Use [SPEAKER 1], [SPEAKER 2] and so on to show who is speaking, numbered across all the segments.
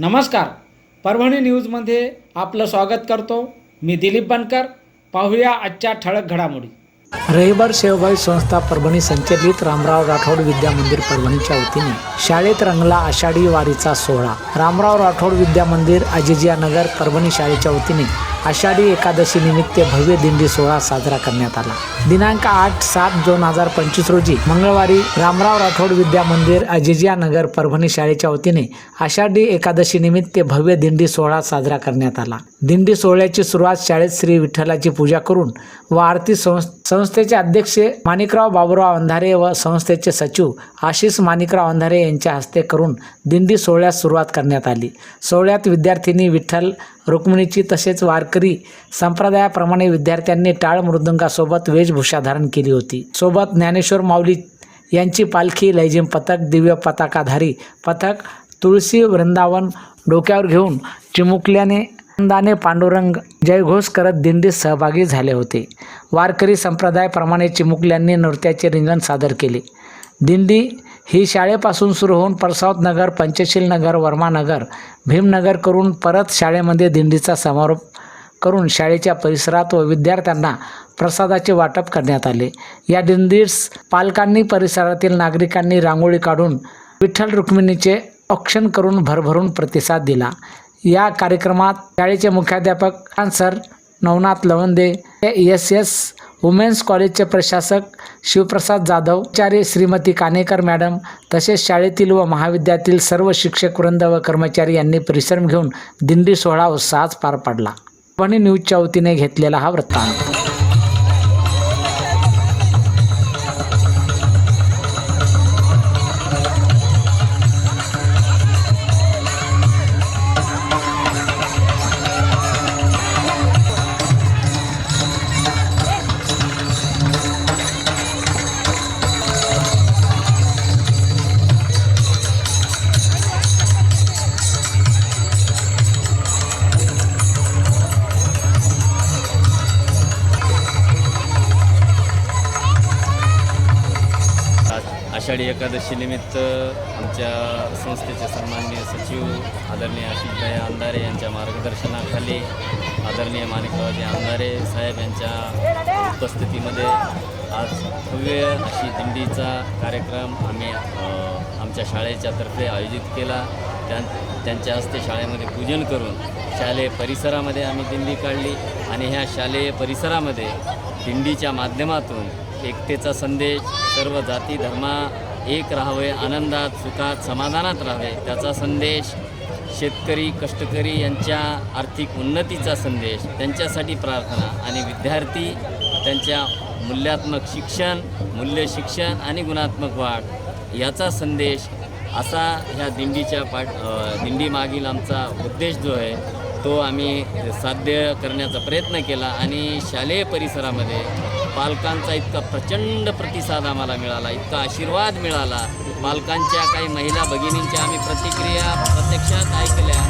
[SPEAKER 1] नमस्कार. परभणी न्यूजमध्ये आपलं स्वागत करतो. मी दिलीप बनकर. पाहूया आजच्या ठळक घडामोडी.
[SPEAKER 2] रहिवार सेवाभावी संस्था परभणी संचलित रामराव राठोड विद्या मंदिर परभणीच्या वतीने शाळेत रंगला आषाढी वारीचा सोहळा. रामराव राठोड विद्या मंदिर अजिजिया नगर परभणी शाळेच्या वतीने आषाढी एकादशी निमित्त भव्य दिंडी सोहळा साजरा करण्यात आला. दिनांक आठ सात दोन हजार पंचवीस रोजी मंगळवारी रामराव राठोड विद्या मंदिर अजिजिया नगर परभणी शाळेच्या वतीने आषाढी एकादशी निमित्त भव्य दिंडी सोहळा साजरा करण्यात आला. दिंडी सोहळ्याची सुरुवात शाळेत श्री विठ्ठलाची पूजा करून व आरती संस्था संस्थेचे अध्यक्ष माणिकराव बाबुराव अंधारे व संस्थेचे सचिव आशिष माणिकराव अंधारे यांच्या हस्ते करून दिंडी सोहळ्यास सुरुवात करण्यात आली. सोहळ्यात विद्यार्थिनी विठ्ठल रुक्मिणीची तसेच वारकरी संप्रदायाप्रमाणे विद्यार्थ्यांनी टाळ मृदुंगासोबत वेशभूषा धारण केली होती. सोबत ज्ञानेश्वर माऊली यांची पालखी लैजिम पथक दिव्य पताकाधारी पथक तुळशी वृंदावन डोक्यावर घेऊन चिमुकल्याने आनंदाने पांडुरंग जयघोष करत दिंडीत सहभागी झाले होते. वारकरी संप्रदायाप्रमाणे चिमुकल्यांनी नृत्याचे रिंगण सादर केले. दिंडी ही शाळेपासून सुरू होऊन परसावत नगर पंचशील नगर वर्मानगर भीमनगर करून परत शाळेमध्ये दिंडीचा समारोप करून शाळेच्या परिसरात व विद्यार्थ्यांना प्रसादाचे वाटप करण्यात आले. या दिंडीस पालकांनी परिसरातील नागरिकांनी रांगोळी काढून विठ्ठल रुक्मिणीचे औक्षण करून भरभरून प्रतिसाद दिला. या कार्यक्रमात शाळेचे मुख्याध्यापक sir Navnath Lavande S S women's कॉलेजचे प्रशासक शिवप्रसाद जाधव आचार्य श्रीमती कानेकर मॅडम तसेच शाळेतील व महाविद्यालयातील सर्व शिक्षक वृंद व कर्मचारी यांनी परिश्रम घेऊन दिंडी सोहळा उत्साहात पार पाडला. परभणी न्यूजच्या वतीने घेतलेला हा वृत्तांत.
[SPEAKER 3] आषाढी एकादशीनिमित्त आमच्या संस्थेचे सन्माननीय सचिव आदरणीय आशिषभाई अंधारे यांच्या मार्गदर्शनाखाली आदरणीय माणिकरावजी अंधारे साहेब यांच्या उपस्थितीमध्ये आज भव्य अशी दिंडीचा कार्यक्रम आम्ही आमच्या शाळेच्या तर्फे आयोजित केला. त्या त्यांच्या हस्ते शाळेमध्ये पूजन करून शालेय परिसरामध्ये आम्ही दिंडी काढली आणि ह्या शालेय परिसरामध्ये दिंडीच्या माध्यमातून एकतेचा संदेश सर्व जाती धर्मा एक राहावे आनंदात सुखात समाधानात राहावे. त्याचा संदेश शेतकरी कष्टकरी यांच्या आर्थिक उन्नतीचा संदेश त्यांच्यासाठी प्रार्थना. आणि विद्यार्थी त्यांच्या मूल्यात्मक शिक्षण मूल्य शिक्षण आणि गुणात्मक वाढ याचा संदेश असा ह्या दिंडीच्या पाठ दिंडीमागील आमचा उद्देश जो आहे तो आम्ही साध्य करण्याचा प्रयत्न केला. आणि शालेय परिसरामध्ये पालकांचा इतका प्रचंड प्रतिसाद आम्हाला मिळाला इतका आशीर्वाद मिळाला. पालकांच्या काही महिला भगिनींच्या आम्ही प्रतिक्रिया प्रत्यक्षात ऐकल्या.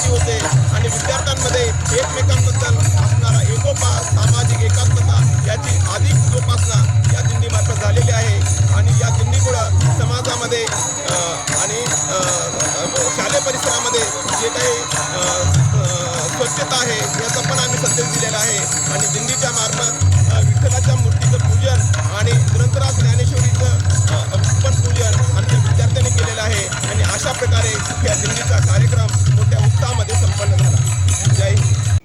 [SPEAKER 4] यशस्वी होते आणि विद्यार्थ्यांमध्ये एकमेकांबद्दल असणारा एकोपा सामाजिक एकात्मता याची अधिक जोपासना या दिंडीमार्फत झालेली आहे. आणि या दिंडीमुळं समाजामध्ये आणि शालेय परिसरामध्ये जे काही स्वच्छता आहे याचा पण आम्ही संदेश दिलेला आहे. आणि दिंडीच्या मार्फत